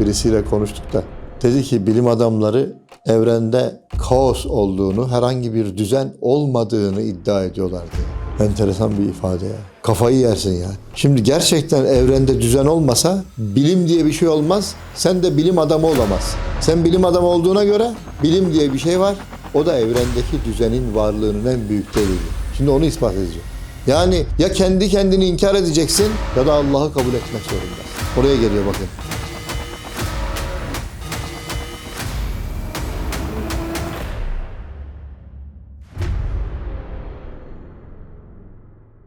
birisiyle konuştuk da dedi ki bilim adamları evrende kaos olduğunu, herhangi bir düzen olmadığını iddia ediyorlardı. Enteresan bir ifade ya. Kafayı yersin ya. Şimdi gerçekten evrende düzen olmasa bilim diye bir şey olmaz. Sen de bilim adamı olamazsın. Sen bilim adamı olduğuna göre bilim diye bir şey var. O da evrendeki düzenin varlığının en büyük delili. Şimdi onu ispat edeceğim. Yani ya kendi kendini inkar edeceksin ya da Allah'ı kabul etmek zorundasın. Oraya geliyor bakın.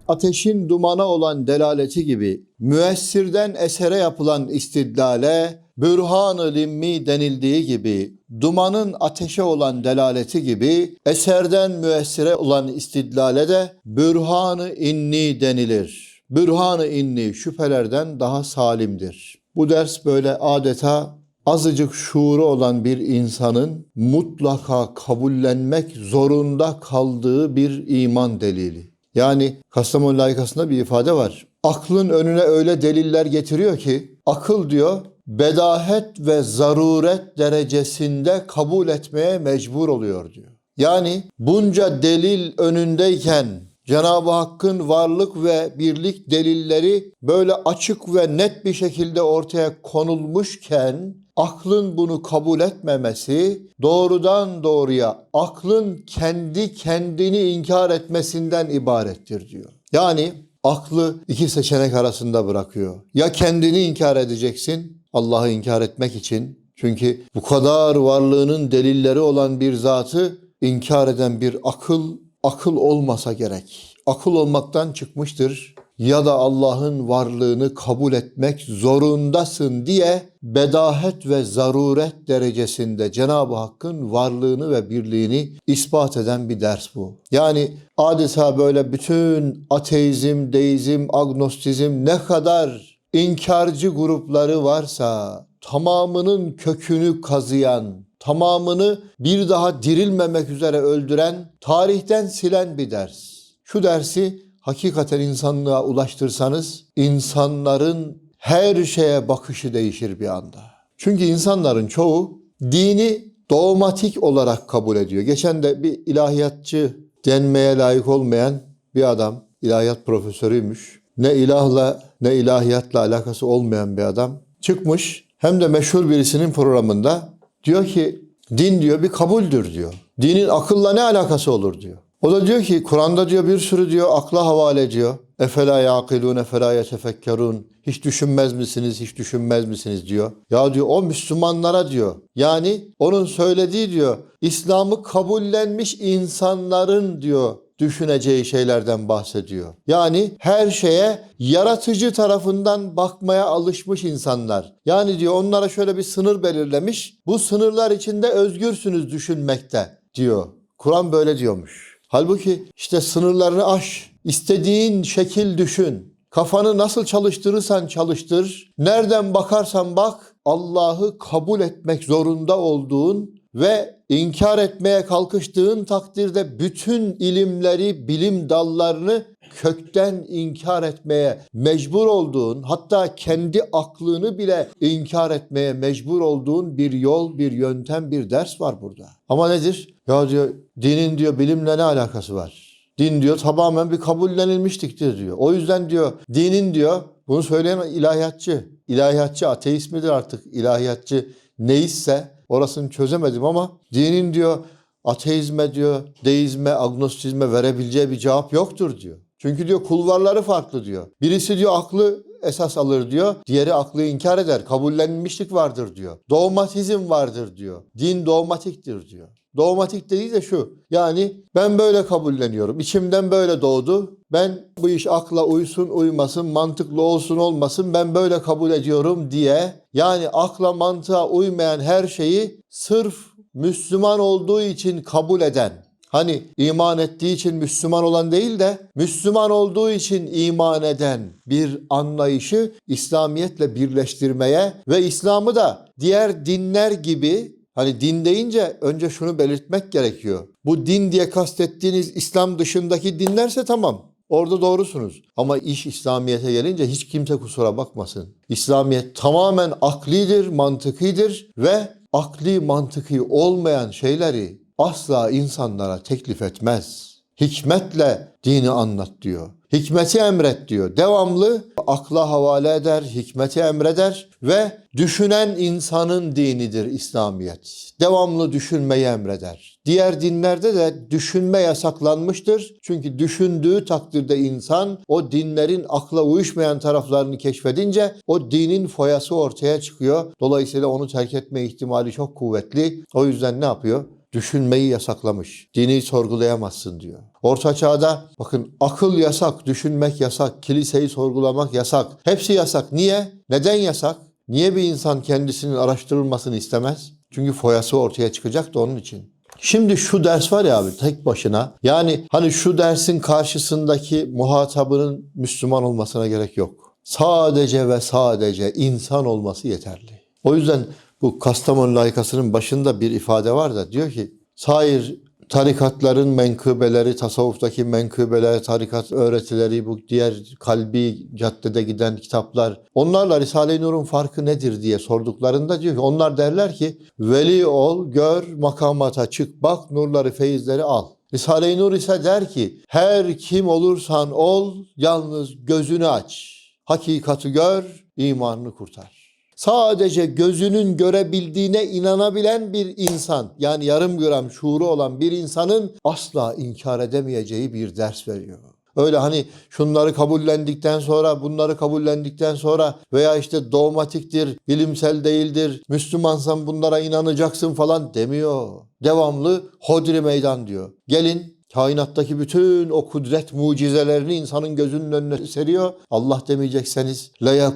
Ateşin dumana olan delaleti gibi müessirden esere yapılan istidlale bürhan-ı limmi denildiği gibi dumanın ateşe olan delaleti gibi eserden müessire olan istidlale de bürhan-ı inni denilir. Bürhan-ı inni şüphelerden daha salimdir. Bu ders böyle adeta azıcık şuuru olan bir insanın mutlaka kabullenmek zorunda kaldığı bir iman delili. Yani Kastamonu layıkasında bir ifade var. Aklın önüne öyle deliller getiriyor ki akıl diyor bedahet ve zaruret derecesinde kabul etmeye mecbur oluyor diyor. Yani bunca delil önündeyken Cenab-ı Hakk'ın varlık ve birlik delilleri böyle açık ve net bir şekilde ortaya konulmuşken aklın bunu kabul etmemesi doğrudan doğruya aklın kendi kendini inkar etmesinden ibarettir diyor. Yani aklı iki seçenek arasında bırakıyor. Ya kendini inkar edeceksin Allah'ı inkar etmek için. Çünkü bu kadar varlığının delilleri olan bir zatı inkar eden bir akıl akıl olmasa gerek. Akıl olmaktan çıkmıştır ya da Allah'ın varlığını kabul etmek zorundasın diye bedahet ve zaruret derecesinde Cenab-ı Hakk'ın varlığını ve birliğini ispat eden bir ders bu. Yani adeta böyle bütün ateizm, deizm, agnostizm ne kadar inkarcı grupları varsa tamamının kökünü kazıyan, tamamını bir daha dirilmemek üzere öldüren, tarihten silen bir ders. Şu dersi hakikaten insanlığa ulaştırsanız insanların her şeye bakışı değişir bir anda. Çünkü insanların çoğu dini dogmatik olarak kabul ediyor. Geçen de bir ilahiyatçı denmeye layık olmayan bir adam, ilahiyat profesörüymüş. Ne ilahla ne ilahiyatla alakası olmayan bir adam çıkmış hem de meşhur birisinin programında diyor ki din diyor bir kabuldür diyor. Dinin akılla ne alakası olur diyor. O da diyor ki Kur'an'da diyor bir sürü diyor akla havale ediyor. Efela yaqilun efela yetefekkerun. Hiç düşünmez misiniz? Hiç düşünmez misiniz diyor. Ya diyor o Müslümanlara diyor. Yani onun söylediği diyor İslam'ı kabullenmiş insanların diyor düşüneceği şeylerden bahsediyor. Yani her şeye yaratıcı tarafından bakmaya alışmış insanlar. Yani diyor onlara şöyle bir sınır belirlemiş. Bu sınırlar içinde özgürsünüz düşünmekte diyor. Kur'an böyle diyormuş. Halbuki işte sınırlarını aş, istediğin şekil düşün. Kafanı nasıl çalıştırırsan çalıştır, nereden bakarsan bak, Allah'ı kabul etmek zorunda olduğun ve inkar etmeye kalkıştığın takdirde bütün ilimleri, bilim dallarını kökten inkar etmeye mecbur olduğun, hatta kendi aklını bile inkar etmeye mecbur olduğun bir yol, bir yöntem, bir ders var burada. Ama nedir? Ya diyor dinin diyor bilimle ne alakası var? Din diyor tamamen bir kabullenilmişliktir diyor. O yüzden diyor dinin diyor bunu söyleyen ilahiyatçı. İlahiyatçı ateist midir artık? İlahiyatçı neyse orasını çözemedim ama dinin diyor ateizme diyor, deizme, agnostizme verebileceği bir cevap yoktur diyor. Çünkü diyor kulvarları farklı diyor. Birisi diyor aklı esas alır diyor. Diğeri aklı inkar eder. Kabullenmişlik vardır diyor. Dogmatizm vardır diyor. Din dogmatiktir diyor. Dogmatik dediği de şu. Yani ben böyle kabulleniyorum. İçimden böyle doğdu. Ben bu iş akla uysun uymasın, mantıklı olsun olmasın ben böyle kabul ediyorum diye yani akla mantığa uymayan her şeyi sırf Müslüman olduğu için kabul eden Hani iman ettiği için Müslüman olan değil de Müslüman olduğu için iman eden bir anlayışı İslamiyetle birleştirmeye ve İslam'ı da diğer dinler gibi hani din deyince önce şunu belirtmek gerekiyor. Bu din diye kastettiğiniz İslam dışındaki dinlerse tamam. Orada doğrusunuz. Ama iş İslamiyet'e gelince hiç kimse kusura bakmasın. İslamiyet tamamen aklidir, mantıkidir ve akli mantıki olmayan şeyleri asla insanlara teklif etmez. Hikmetle dini anlat diyor. Hikmeti emret diyor. Devamlı akla havale eder, hikmeti emreder ve düşünen insanın dinidir İslamiyet. Devamlı düşünmeyi emreder. Diğer dinlerde de düşünme yasaklanmıştır. Çünkü düşündüğü takdirde insan o dinlerin akla uyuşmayan taraflarını keşfedince o dinin foyası ortaya çıkıyor. Dolayısıyla onu terk etme ihtimali çok kuvvetli. O yüzden ne yapıyor? Düşünmeyi yasaklamış. Dini sorgulayamazsın diyor. Orta çağda bakın akıl yasak, düşünmek yasak, kiliseyi sorgulamak yasak. Hepsi yasak. Niye? Neden yasak? Niye bir insan kendisinin araştırılmasını istemez? Çünkü foyası ortaya çıkacak da onun için. Şimdi şu ders var ya abi tek başına. Yani hani şu dersin karşısındaki muhatabının Müslüman olmasına gerek yok. Sadece ve sadece insan olması yeterli. O yüzden bu Kastamonu layıkasının başında bir ifade var da diyor ki sair tarikatların menkıbeleri, tasavvuftaki menkıbeler, tarikat öğretileri, bu diğer kalbi caddede giden kitaplar onlarla Risale-i Nur'un farkı nedir diye sorduklarında diyor ki onlar derler ki veli ol, gör, makamata çık, bak, nurları, feyizleri al. Risale-i Nur ise der ki her kim olursan ol, yalnız gözünü aç. Hakikati gör, imanını kurtar. Sadece gözünün görebildiğine inanabilen bir insan yani yarım gram şuuru olan bir insanın asla inkar edemeyeceği bir ders veriyor. Öyle hani şunları kabullendikten sonra bunları kabullendikten sonra veya işte dogmatiktir, bilimsel değildir, Müslümansan bunlara inanacaksın falan demiyor. Devamlı hodri meydan diyor. Gelin kainattaki bütün o kudret mucizelerini insanın gözünün önüne seriyor. Allah demeyecekseniz la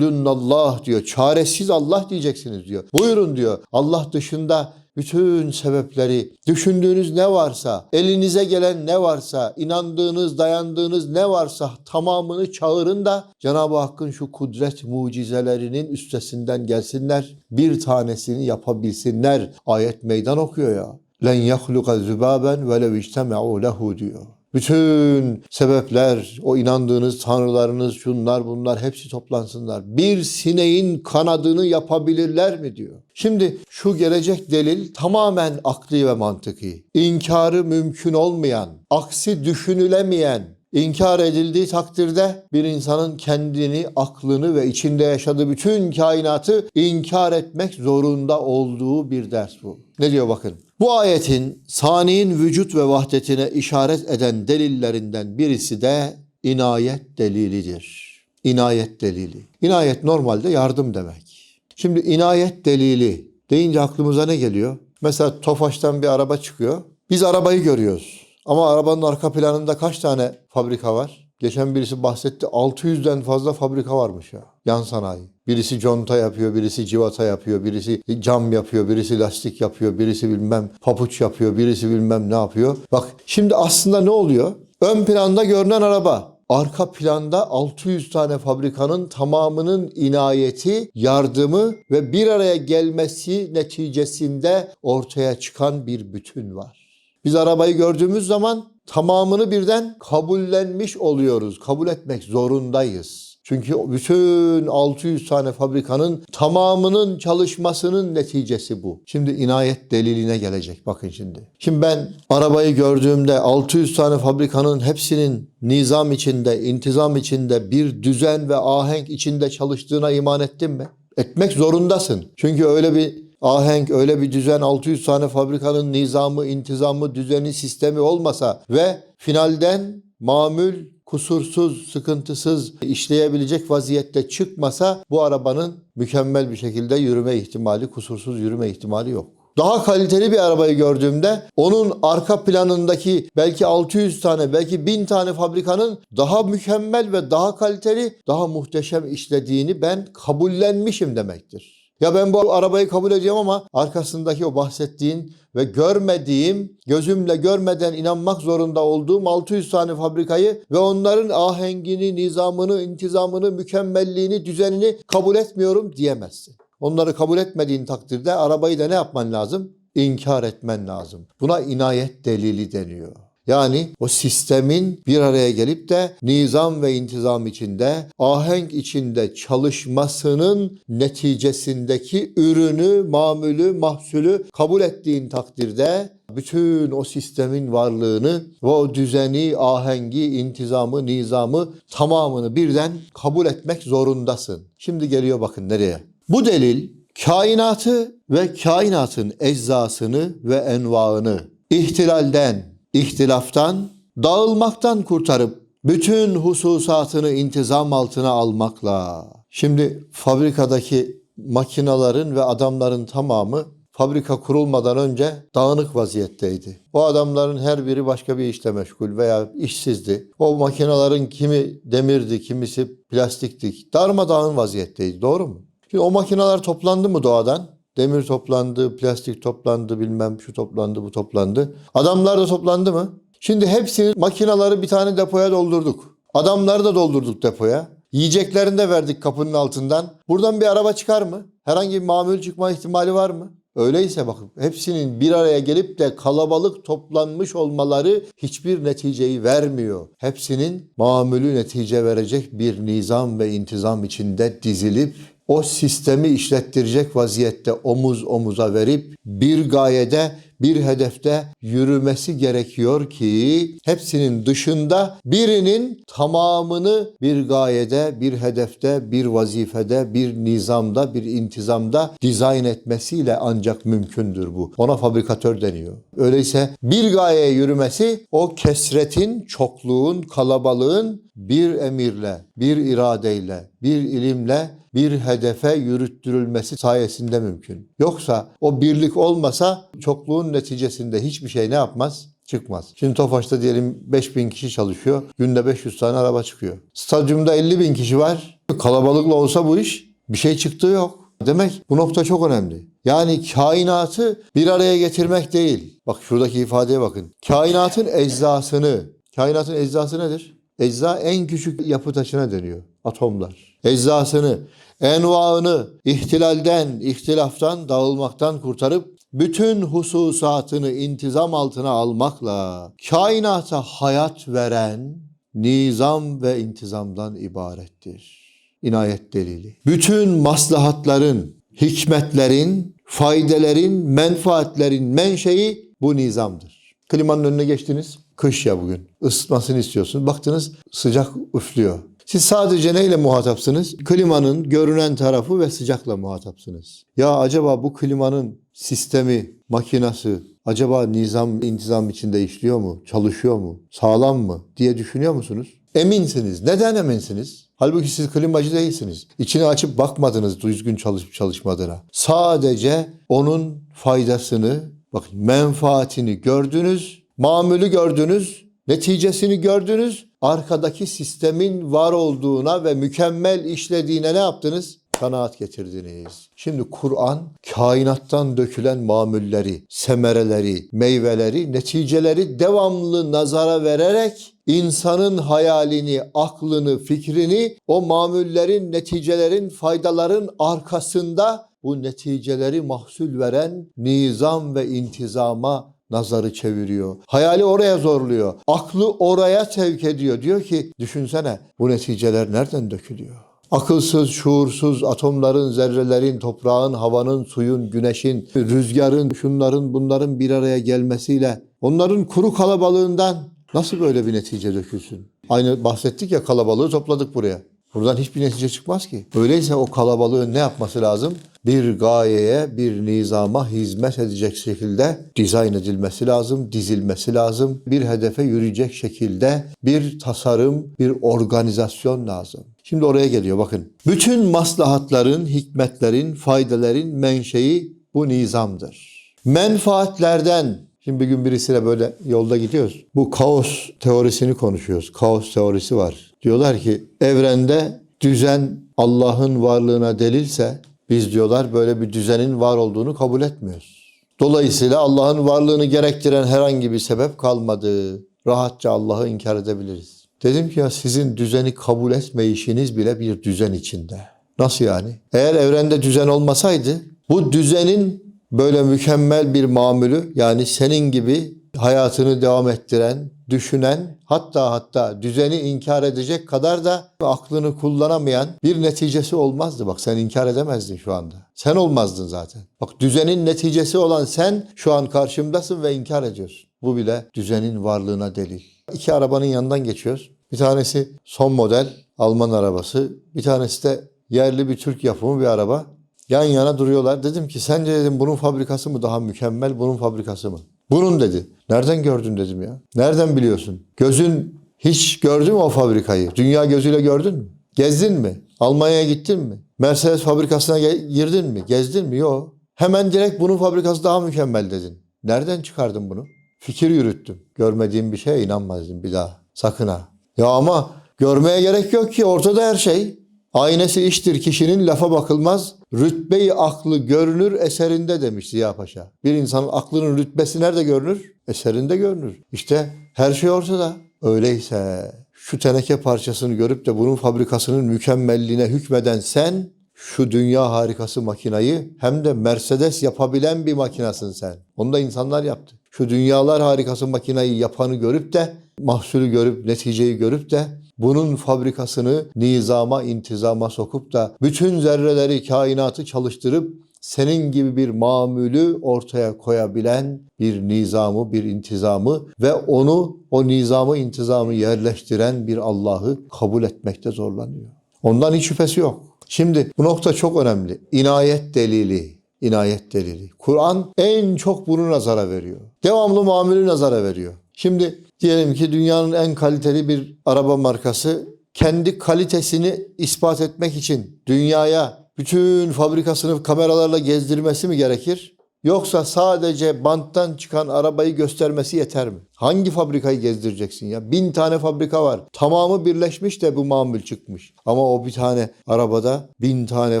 Allah diyor. Çaresiz Allah diyeceksiniz diyor. Buyurun diyor. Allah dışında bütün sebepleri, düşündüğünüz ne varsa, elinize gelen ne varsa, inandığınız, dayandığınız ne varsa tamamını çağırın da Cenab-ı Hakk'ın şu kudret mucizelerinin üstesinden gelsinler. Bir tanesini yapabilsinler. Ayet meydan okuyor ya. Len yahluka zübaben ve lev ictema'u lehu diyor. Bütün sebepler, o inandığınız tanrılarınız, şunlar bunlar hepsi toplansınlar. Bir sineğin kanadını yapabilirler mi diyor. Şimdi şu gelecek delil tamamen akli ve mantıki. İnkarı mümkün olmayan, aksi düşünülemeyen, İnkar edildiği takdirde bir insanın kendini, aklını ve içinde yaşadığı bütün kainatı inkar etmek zorunda olduğu bir ders bu. Ne diyor bakın. Bu ayetin saniyin vücut ve vahdetine işaret eden delillerinden birisi de inayet delilidir. İnayet delili. İnayet normalde yardım demek. Şimdi inayet delili deyince aklımıza ne geliyor? Mesela Tofaş'tan bir araba çıkıyor. Biz arabayı görüyoruz. Ama arabanın arka planında kaç tane fabrika var? Geçen birisi bahsetti 600'den fazla fabrika varmış ya. Yan sanayi. Birisi conta yapıyor, birisi civata yapıyor, birisi cam yapıyor, birisi lastik yapıyor, birisi bilmem papuç yapıyor, birisi bilmem ne yapıyor. Bak şimdi aslında ne oluyor? Ön planda görünen araba. Arka planda 600 tane fabrikanın tamamının inayeti, yardımı ve bir araya gelmesi neticesinde ortaya çıkan bir bütün var. Biz arabayı gördüğümüz zaman tamamını birden kabullenmiş oluyoruz. Kabul etmek zorundayız. Çünkü bütün 600 tane fabrikanın tamamının çalışmasının neticesi bu. Şimdi inayet deliline gelecek bakın şimdi. Şimdi ben arabayı gördüğümde 600 tane fabrikanın hepsinin nizam içinde, intizam içinde, bir düzen ve ahenk içinde çalıştığına iman ettim mi? Etmek zorundasın. Çünkü öyle bir ahenk, öyle bir düzen 600 tane fabrikanın nizamı, intizamı, düzeni, sistemi olmasa ve finalden mamül kusursuz, sıkıntısız işleyebilecek vaziyette çıkmasa bu arabanın mükemmel bir şekilde yürüme ihtimali, kusursuz yürüme ihtimali yok. Daha kaliteli bir arabayı gördüğümde onun arka planındaki belki 600 tane belki 1000 tane fabrikanın daha mükemmel ve daha kaliteli, daha muhteşem işlediğini ben kabullenmişim demektir. Ya ben bu arabayı kabul edeceğim ama arkasındaki o bahsettiğin ve görmediğim, gözümle görmeden inanmak zorunda olduğum 600 tane fabrikayı ve onların ahengini, nizamını, intizamını, mükemmelliğini, düzenini kabul etmiyorum diyemezsin. Onları kabul etmediğin takdirde arabayı da ne yapman lazım? İnkar etmen lazım. Buna inayet delili deniyor. Yani o sistemin bir araya gelip de nizam ve intizam içinde, ahenk içinde çalışmasının neticesindeki ürünü, mamülü, mahsulü kabul ettiğin takdirde bütün o sistemin varlığını ve o düzeni, ahengi, intizamı, nizamı tamamını birden kabul etmek zorundasın. Şimdi geliyor bakın nereye. Bu delil kainatı ve kainatın eczasını ve envaını ihtilalden, ihtilaftan, dağılmaktan kurtarıp bütün hususatını intizam altına almakla. Şimdi fabrikadaki makinaların ve adamların tamamı fabrika kurulmadan önce dağınık vaziyetteydi. O adamların her biri başka bir işle meşgul veya işsizdi. O makinelerin kimi demirdi, kimisi plastikti. Darmadağın vaziyetteydi. Doğru mu? Şimdi o makineler toplandı mı doğadan? Demir toplandı, plastik toplandı, bilmem şu toplandı, bu toplandı. Adamlar da toplandı mı? Şimdi hepsini makinaları bir tane depoya doldurduk. Adamları da doldurduk depoya. Yiyeceklerini de verdik kapının altından. Buradan bir araba çıkar mı? Herhangi bir mamül çıkma ihtimali var mı? Öyleyse bakın hepsinin bir araya gelip de kalabalık toplanmış olmaları hiçbir neticeyi vermiyor. Hepsinin mamülü netice verecek bir nizam ve intizam içinde dizilip o sistemi işlettirecek vaziyette omuz omuza verip bir gayede bir hedefte yürümesi gerekiyor ki hepsinin dışında birinin tamamını bir gayede, bir hedefte, bir vazifede, bir nizamda, bir intizamda dizayn etmesiyle ancak mümkündür bu. Ona fabrikatör deniyor. Öyleyse bir gayeye yürümesi o kesretin, çokluğun, kalabalığın bir emirle, bir iradeyle, bir ilimle bir hedefe yürüttürülmesi sayesinde mümkün. Yoksa o birlik olmasa çokluğun neticesinde hiçbir şey ne yapmaz? Çıkmaz. Şimdi Tofaş'ta diyelim 5000 kişi çalışıyor. Günde 500 tane araba çıkıyor. Stadyumda 50 bin kişi var. Kalabalıkla olsa bu iş bir şey çıktığı yok. Demek bu nokta çok önemli. Yani kainatı bir araya getirmek değil. Bak şuradaki ifadeye bakın. Kainatın eczasını, kainatın eczası nedir? Ecza en küçük yapı taşına deniyor. Atomlar. Eczasını, envaını ihtilalden, ihtilaftan, dağılmaktan kurtarıp bütün hususatını intizam altına almakla kainata hayat veren nizam ve intizamdan ibarettir. İnayet delili. Bütün maslahatların, hikmetlerin, faydelerin, menfaatlerin menşei bu nizamdır. Klimanın önüne geçtiniz. Kış ya bugün. Isıtmasını istiyorsunuz. Baktınız sıcak üflüyor. Siz sadece neyle muhatapsınız? Klimanın görünen tarafı ve sıcakla muhatapsınız. Ya acaba bu klimanın sistemi, makinası acaba nizam, intizam içinde işliyor mu? Çalışıyor mu? Sağlam mı? diye düşünüyor musunuz? Eminsiniz. Neden eminsiniz? Halbuki siz klimacı değilsiniz. İçini açıp bakmadınız düzgün çalışıp çalışmadığına. Sadece onun faydasını, bakın menfaatini gördünüz, mamülü gördünüz, neticesini gördünüz. Arkadaki sistemin var olduğuna ve mükemmel işlediğine ne yaptınız? Kanaat getirdiniz. Şimdi Kur'an kainattan dökülen mamulleri, semereleri, meyveleri, neticeleri devamlı nazara vererek insanın hayalini, aklını, fikrini o mamullerin, neticelerin, faydaların arkasında bu neticeleri mahsul veren nizam ve intizama nazarı çeviriyor. Hayali oraya zorluyor. Aklı oraya sevk ediyor. Diyor ki düşünsene bu neticeler nereden dökülüyor? Akılsız, şuursuz atomların, zerrelerin, toprağın, havanın, suyun, güneşin, rüzgarın, şunların, bunların bir araya gelmesiyle onların kuru kalabalığından nasıl böyle bir netice dökülsün? Aynı bahsettik ya kalabalığı topladık buraya. Buradan hiçbir netice çıkmaz ki. Öyleyse o kalabalığın ne yapması lazım? Bir gayeye, bir nizama hizmet edecek şekilde dizayn edilmesi lazım, dizilmesi lazım. Bir hedefe yürüyecek şekilde bir tasarım, bir organizasyon lazım. Şimdi oraya geliyor bakın. Bütün maslahatların, hikmetlerin, faydaların menşei bu nizamdır. Menfaatlerden Şimdi bir gün birisiyle böyle yolda gidiyoruz. Bu kaos teorisini konuşuyoruz. Kaos teorisi var. Diyorlar ki evrende düzen Allah'ın varlığına delilse biz diyorlar böyle bir düzenin var olduğunu kabul etmiyoruz. Dolayısıyla Allah'ın varlığını gerektiren herhangi bir sebep kalmadı. Rahatça Allah'ı inkar edebiliriz. Dedim ki ya sizin düzeni kabul etmeyişiniz bile bir düzen içinde. Nasıl yani? Eğer evrende düzen olmasaydı bu düzenin böyle mükemmel bir mamülü yani senin gibi hayatını devam ettiren, düşünen hatta hatta düzeni inkar edecek kadar da aklını kullanamayan bir neticesi olmazdı. Bak sen inkar edemezdin şu anda. Sen olmazdın zaten. Bak düzenin neticesi olan sen şu an karşımdasın ve inkar ediyorsun. Bu bile düzenin varlığına delil. İki arabanın yanından geçiyoruz. Bir tanesi son model Alman arabası. Bir tanesi de yerli bir Türk yapımı bir araba. Yan yana duruyorlar. Dedim ki sence dedim bunun fabrikası mı daha mükemmel, bunun fabrikası mı? Bunun dedi. Nereden gördün dedim ya. Nereden biliyorsun? Gözün hiç gördü mü o fabrikayı? Dünya gözüyle gördün mü? Gezdin mi? Almanya'ya gittin mi? Mercedes fabrikasına girdin mi? Gezdin mi? Yok. Hemen direkt bunun fabrikası daha mükemmel dedin. Nereden çıkardın bunu? Fikir yürüttüm. Görmediğim bir şeye inanmazdım bir daha. Sakın ha. Ya ama görmeye gerek yok ki ortada her şey. Aynesi iştir kişinin lafa bakılmaz. Rütbeyi aklı görünür eserinde demiş Ziya Paşa. Bir insanın aklının rütbesi nerede görünür? Eserinde görünür. İşte her şey ortada. Öyleyse şu teneke parçasını görüp de bunun fabrikasının mükemmelliğine hükmeden sen şu dünya harikası makinayı hem de Mercedes yapabilen bir makinasın sen. Onu da insanlar yaptı. Şu dünyalar harikası makinayı yapanı görüp de mahsulü görüp neticeyi görüp de bunun fabrikasını nizama, intizama sokup da bütün zerreleri, kainatı çalıştırıp senin gibi bir mamülü ortaya koyabilen bir nizamı, bir intizamı ve onu, o nizamı, intizamı yerleştiren bir Allah'ı kabul etmekte zorlanıyor. Ondan hiç şüphesi yok. Şimdi bu nokta çok önemli. İnayet delili. İnayet delili. Kur'an en çok bunu nazara veriyor. Devamlı mamülü nazara veriyor. Şimdi diyelim ki dünyanın en kaliteli bir araba markası kendi kalitesini ispat etmek için dünyaya bütün fabrikasını kameralarla gezdirmesi mi gerekir? Yoksa sadece banttan çıkan arabayı göstermesi yeter mi? Hangi fabrikayı gezdireceksin ya? Bin tane fabrika var. Tamamı birleşmiş de bu mamül çıkmış. Ama o bir tane arabada bin tane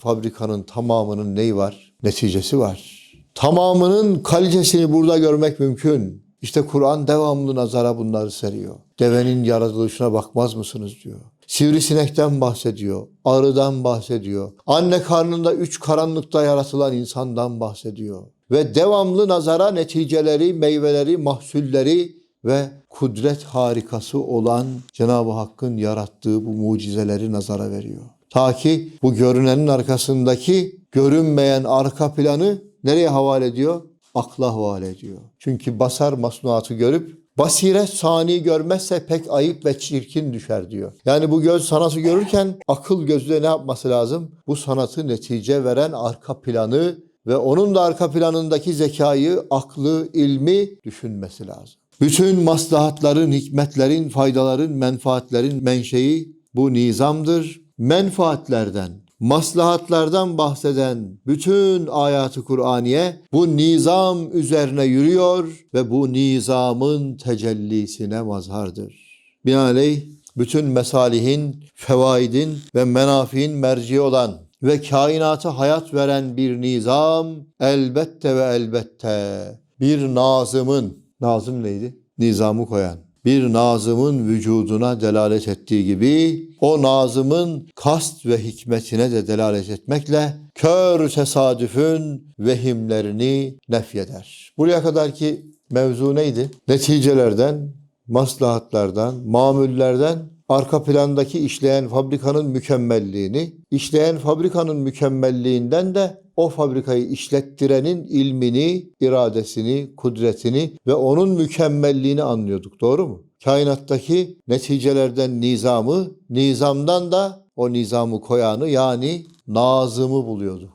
fabrikanın tamamının neyi var? Neticesi var. Tamamının kalitesini burada görmek mümkün. İşte Kur'an devamlı nazara bunları seriyor. Devenin yaratılışına bakmaz mısınız diyor. Sivrisinekten bahsediyor, arıdan bahsediyor. Anne karnında üç karanlıkta yaratılan insandan bahsediyor. Ve devamlı nazara neticeleri, meyveleri, mahsulleri ve kudret harikası olan Cenab-ı Hakk'ın yarattığı bu mucizeleri nazara veriyor. Ta ki bu görünenin arkasındaki görünmeyen arka planı nereye havale ediyor? Akla havale ediyor. Çünkü basar masnuatı görüp Basiret sani görmezse pek ayıp ve çirkin düşer diyor. Yani bu göz sanatı görürken akıl gözüyle ne yapması lazım? Bu sanatı netice veren arka planı ve onun da arka planındaki zekayı, aklı, ilmi düşünmesi lazım. Bütün maslahatların, hikmetlerin, faydaların, menfaatlerin menşei bu nizamdır. Menfaatlerden, maslahatlardan bahseden bütün ayatı Kur'aniye bu nizam üzerine yürüyor ve bu nizamın tecellisine mazhardır. Binaenaleyh bütün mesalihin, fevaidin ve menafiin merci olan ve kainata hayat veren bir nizam elbette ve elbette bir nazımın, nazım neydi? Nizamı koyan bir nazımın vücuduna delalet ettiği gibi o nazımın kast ve hikmetine de delalet etmekle kör tesadüfün vehimlerini nefyeder. Buraya kadarki mevzu neydi? Neticelerden, maslahatlardan, mamullerden arka plandaki işleyen fabrikanın mükemmelliğini, işleyen fabrikanın mükemmelliğinden de o fabrikayı işlettirenin ilmini, iradesini, kudretini ve onun mükemmelliğini anlıyorduk. Doğru mu? Kainattaki neticelerden nizamı, nizamdan da o nizamı koyanı yani nazımı buluyorduk.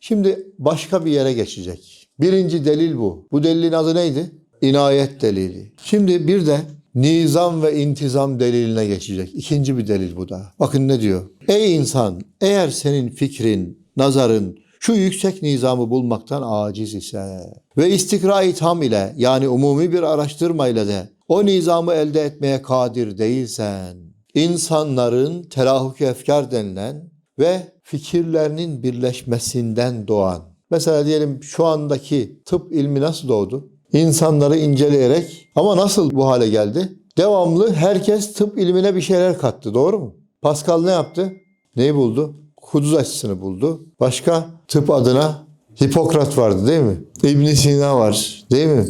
Şimdi başka bir yere geçecek. Birinci delil bu. Bu delilin adı neydi? İnayet delili. Şimdi bir de nizam ve intizam deliline geçecek. İkinci bir delil bu da. Bakın ne diyor? Ey insan eğer senin fikrin, nazarın şu yüksek nizamı bulmaktan aciz ise ve istikra-i tam ile yani umumi bir araştırma ile de o nizamı elde etmeye kadir değilsen insanların telahuk efkar denilen ve fikirlerinin birleşmesinden doğan. Mesela diyelim şu andaki tıp ilmi nasıl doğdu? İnsanları inceleyerek ama nasıl bu hale geldi? Devamlı herkes tıp ilmine bir şeyler kattı doğru mu? Pascal ne yaptı? Neyi buldu? Kuduz aşısını buldu. Başka tıp adına Hipokrat vardı değil mi? ibn Sina var değil mi?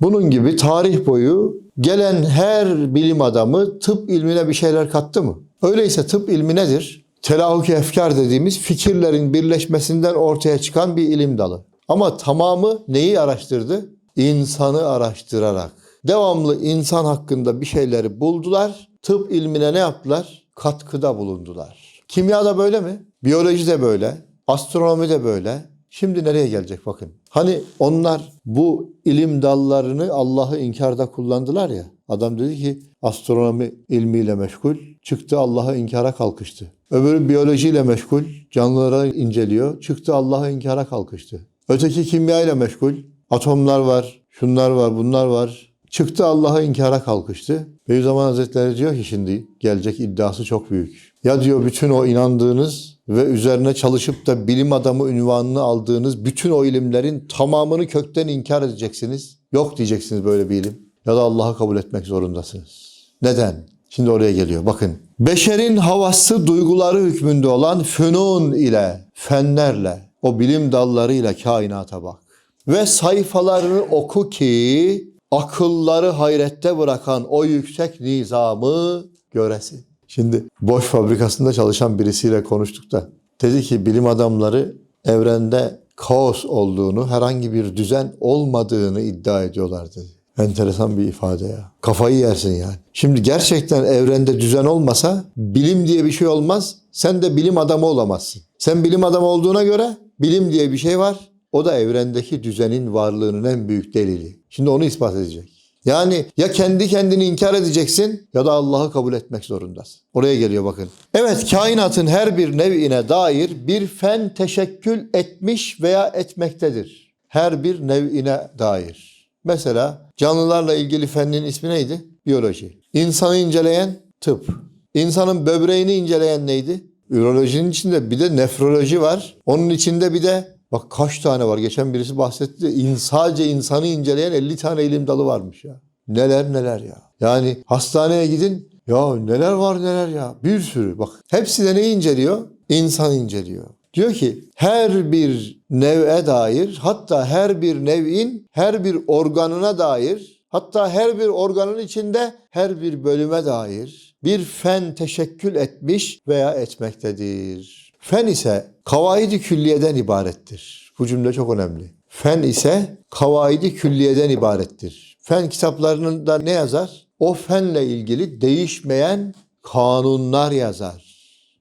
Bunun gibi tarih boyu gelen her bilim adamı tıp ilmine bir şeyler kattı mı? Öyleyse tıp ilmi nedir? Telahuk efkar dediğimiz fikirlerin birleşmesinden ortaya çıkan bir ilim dalı. Ama tamamı neyi araştırdı? İnsanı araştırarak. Devamlı insan hakkında bir şeyleri buldular. Tıp ilmine ne yaptılar? Katkıda bulundular. Kimya da böyle mi? Biyoloji de böyle. Astronomi de böyle. Şimdi nereye gelecek bakın. Hani onlar bu ilim dallarını Allah'ı inkarda kullandılar ya. Adam dedi ki astronomi ilmiyle meşgul. Çıktı Allah'ı inkara kalkıştı. Öbürü biyolojiyle meşgul. Canlıları inceliyor. Çıktı Allah'ı inkara kalkıştı. Öteki kimya ile meşgul. Atomlar var, şunlar var, bunlar var. Çıktı Allah'ı inkara kalkıştı. Beyüzzaman Hazretleri diyor ki şimdi gelecek iddiası çok büyük. Ya diyor bütün o inandığınız ve üzerine çalışıp da bilim adamı ünvanını aldığınız bütün o ilimlerin tamamını kökten inkar edeceksiniz. Yok diyeceksiniz böyle bir ilim. Ya da Allah'ı kabul etmek zorundasınız. Neden? Şimdi oraya geliyor. Bakın. Beşerin havası duyguları hükmünde olan fünun ile, fenlerle, o bilim dallarıyla kainata bak. Ve sayfalarını oku ki akılları hayrette bırakan o yüksek nizamı göresin. Şimdi boş fabrikasında çalışan birisiyle konuştuk da dedi ki bilim adamları evrende kaos olduğunu, herhangi bir düzen olmadığını iddia ediyorlar dedi. Enteresan bir ifade ya. Kafayı yersin yani. Şimdi gerçekten evrende düzen olmasa bilim diye bir şey olmaz. Sen de bilim adamı olamazsın. Sen bilim adamı olduğuna göre bilim diye bir şey var. O da evrendeki düzenin varlığının en büyük delili. Şimdi onu ispat edecek. Yani ya kendi kendini inkar edeceksin ya da Allah'ı kabul etmek zorundasın. Oraya geliyor bakın. Evet kainatın her bir nev'ine dair bir fen teşekkül etmiş veya etmektedir. Her bir nev'ine dair. Mesela canlılarla ilgili fennin ismi neydi? Biyoloji. İnsanı inceleyen tıp. İnsanın böbreğini inceleyen neydi? Ürolojinin içinde bir de nefroloji var. Onun içinde bir de bak kaç tane var. Geçen birisi bahsetti. İn, sadece insanı inceleyen 50 tane ilim dalı varmış ya. Neler neler ya. Yani hastaneye gidin. Ya neler var neler ya. Bir sürü. Bak hepsi de neyi inceliyor? İnsan inceliyor. Diyor ki her bir nev'e dair hatta her bir nev'in her bir organına dair hatta her bir organın içinde her bir bölüme dair bir fen teşekkül etmiş veya etmektedir. Fen ise kavaidi külliyeden ibarettir. Bu cümle çok önemli. Fen ise kavaidi külliyeden ibarettir. Fen kitaplarında ne yazar? O fenle ilgili değişmeyen kanunlar yazar.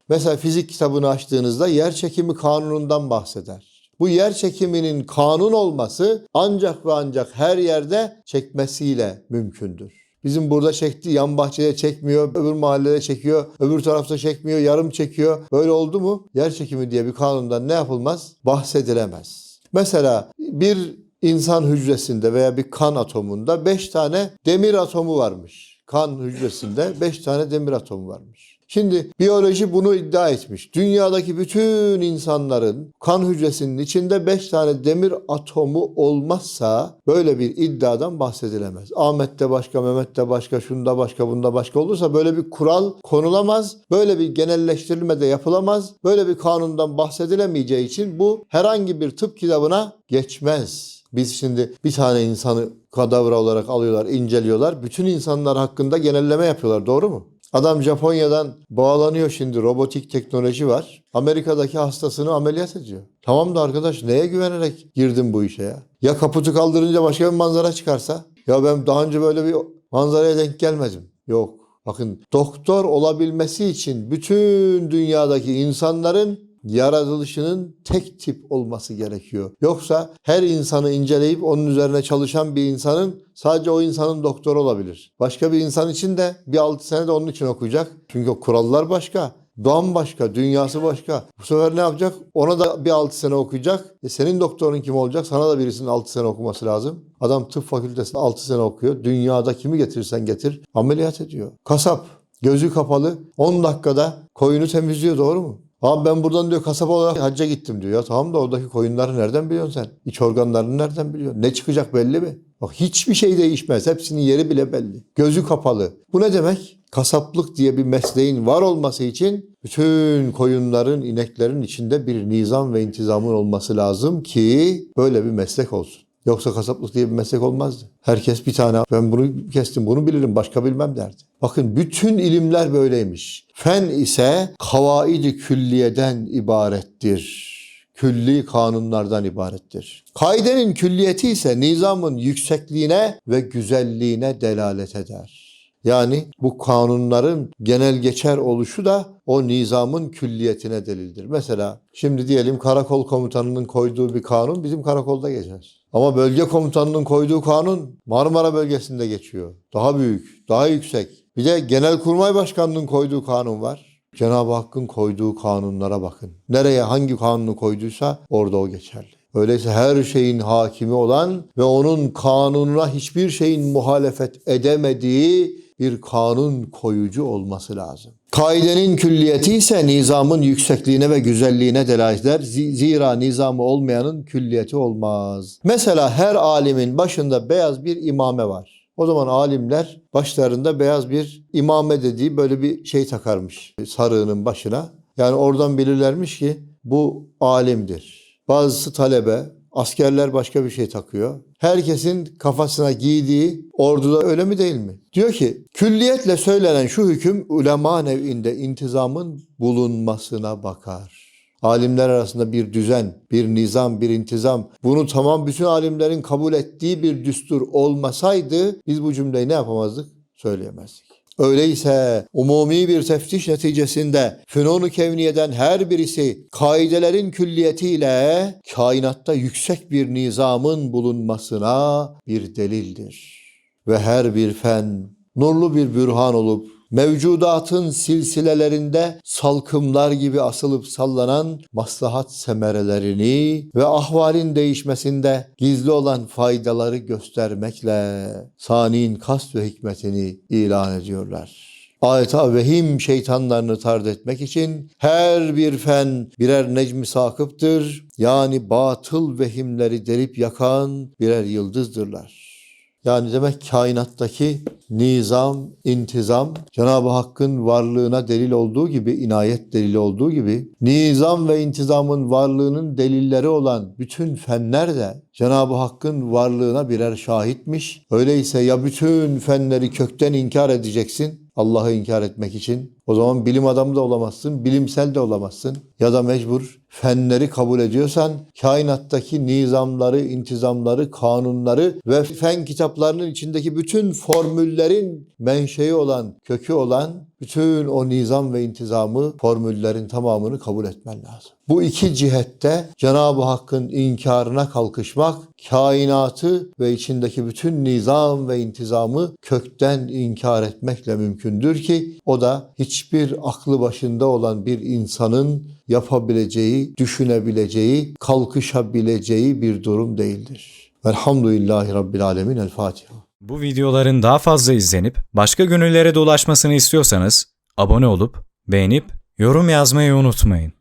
Mesela fizik kitabını açtığınızda yer çekimi kanunundan bahseder. Bu yer çekiminin kanun olması ancak ve ancak her yerde çekmesiyle mümkündür. Bizim burada çekti, yan bahçede çekmiyor, öbür mahallede çekiyor, öbür tarafta çekmiyor, yarım çekiyor. Böyle oldu mu yer çekimi diye bir kanundan ne yapılmaz? Bahsedilemez. Mesela bir insan hücresinde veya bir kan atomunda 5 tane demir atomu varmış. Kan hücresinde 5 tane demir atomu varmış. Şimdi biyoloji bunu iddia etmiş. Dünyadaki bütün insanların kan hücresinin içinde 5 tane demir atomu olmazsa böyle bir iddiadan bahsedilemez. Ahmet'te başka, Mehmet'te başka, şunda başka, bunda başka olursa böyle bir kural konulamaz. Böyle bir genelleştirilme de yapılamaz. Böyle bir kanundan bahsedilemeyeceği için bu herhangi bir tıp kitabına geçmez. Biz şimdi bir tane insanı kadavra olarak alıyorlar, inceliyorlar. Bütün insanlar hakkında genelleme yapıyorlar. Doğru mu? Adam Japonya'dan bağlanıyor şimdi robotik teknoloji var. Amerika'daki hastasını ameliyat ediyor. Tamam da arkadaş neye güvenerek girdin bu işe ya? Ya kaputu kaldırınca başka bir manzara çıkarsa? Ya ben daha önce böyle bir manzaraya denk gelmedim. Yok. Bakın doktor olabilmesi için bütün dünyadaki insanların yaratılışının tek tip olması gerekiyor. Yoksa her insanı inceleyip onun üzerine çalışan bir insanın sadece o insanın doktoru olabilir. Başka bir insan için de bir 6 sene de onun için okuyacak. Çünkü kurallar başka. Doğan başka, dünyası başka. Bu sefer ne yapacak? Ona da bir 6 sene okuyacak. E senin doktorun kim olacak? Sana da birisinin 6 sene okuması lazım. Adam tıp fakültesinde 6 sene okuyor. Dünyada kimi getirsen getir ameliyat ediyor. Kasap gözü kapalı 10 dakikada koyunu temizliyor doğru mu? Abi ben buradan diyor kasap olarak hacca gittim diyor. Ya tamam da oradaki koyunları nereden biliyorsun sen? İç organlarını nereden biliyorsun? Ne çıkacak belli mi? Bak hiçbir şey değişmez. Hepsinin yeri bile belli. Gözü kapalı. Bu ne demek? Kasaplık diye bir mesleğin var olması için bütün koyunların, ineklerin içinde bir nizam ve intizamın olması lazım ki böyle bir meslek olsun. Yoksa kasaplık diye bir meslek olmazdı. Herkes bir tane ben bunu kestim bunu bilirim başka bilmem derdi. Bakın bütün ilimler böyleymiş. Fen ise kavaidi külliyeden ibarettir. Külli kanunlardan ibarettir. Kaidenin külliyeti ise nizamın yüksekliğine ve güzelliğine delalet eder. Yani bu kanunların genel geçer oluşu da o nizamın külliyetine delildir. Mesela şimdi diyelim karakol komutanının koyduğu bir kanun bizim karakolda geçer. Ama bölge komutanının koyduğu kanun Marmara bölgesinde geçiyor. Daha büyük, daha yüksek. Bir de Genelkurmay Başkanı'nın koyduğu kanun var. Cenab-ı Hakk'ın koyduğu kanunlara bakın. Nereye hangi kanunu koyduysa orada o geçerli. Öyleyse her şeyin hakimi olan ve onun kanununa hiçbir şeyin muhalefet edemediği bir kanun koyucu olması lazım. Kaidenin külliyeti ise nizamın yüksekliğine ve güzelliğine delalet eder. Zi- Zira nizamı olmayanın külliyeti olmaz. Mesela her alimin başında beyaz bir imame var. O zaman alimler başlarında beyaz bir imame dediği böyle bir şey takarmış sarığının başına. Yani oradan bilirlermiş ki bu alimdir. Bazısı talebe, askerler başka bir şey takıyor. Herkesin kafasına giydiği orduda öyle mi değil mi? Diyor ki külliyetle söylenen şu hüküm ulema nev'inde intizamın bulunmasına bakar. Alimler arasında bir düzen, bir nizam, bir intizam. Bunu tamam bütün alimlerin kabul ettiği bir düstur olmasaydı biz bu cümleyi ne yapamazdık? Söyleyemezdik. Öyleyse umumi bir teftiş neticesinde fünunu kevniyeden her birisi kaidelerin külliyetiyle kainatta yüksek bir nizamın bulunmasına bir delildir. Ve her bir fen nurlu bir bürhan olup mevcudatın silsilelerinde salkımlar gibi asılıp sallanan maslahat semerelerini ve ahvalin değişmesinde gizli olan faydaları göstermekle saniin kast ve hikmetini ilan ediyorlar. Adeta vehim şeytanlarını tard etmek için her bir fen birer necmi sakıptır. Yani batıl vehimleri delip yakan birer yıldızdırlar. Yani demek kainattaki nizam, intizam Cenab-ı Hakk'ın varlığına delil olduğu gibi, inayet delili olduğu gibi nizam ve intizamın varlığının delilleri olan bütün fenler de Cenab-ı Hakk'ın varlığına birer şahitmiş. Öyleyse ya bütün fenleri kökten inkar edeceksin Allah'ı inkar etmek için. O zaman bilim adamı da olamazsın, bilimsel de olamazsın. Ya da mecbur fenleri kabul ediyorsan kainattaki nizamları, intizamları, kanunları ve fen kitaplarının içindeki bütün formüllerin menşei olan, kökü olan bütün o nizam ve intizamı, formüllerin tamamını kabul etmen lazım. Bu iki cihette Cenab-ı Hakk'ın inkarına kalkışmak, kainatı ve içindeki bütün nizam ve intizamı kökten inkar etmekle mümkündür ki o da hiçbir aklı başında olan bir insanın yapabileceği, düşünebileceği, kalkışabileceği bir durum değildir. Velhamdülillahi Rabbil Alemin. El Fatiha. Bu videoların daha fazla izlenip başka gönüllere de ulaşmasını istiyorsanız abone olup beğenip yorum yazmayı unutmayın.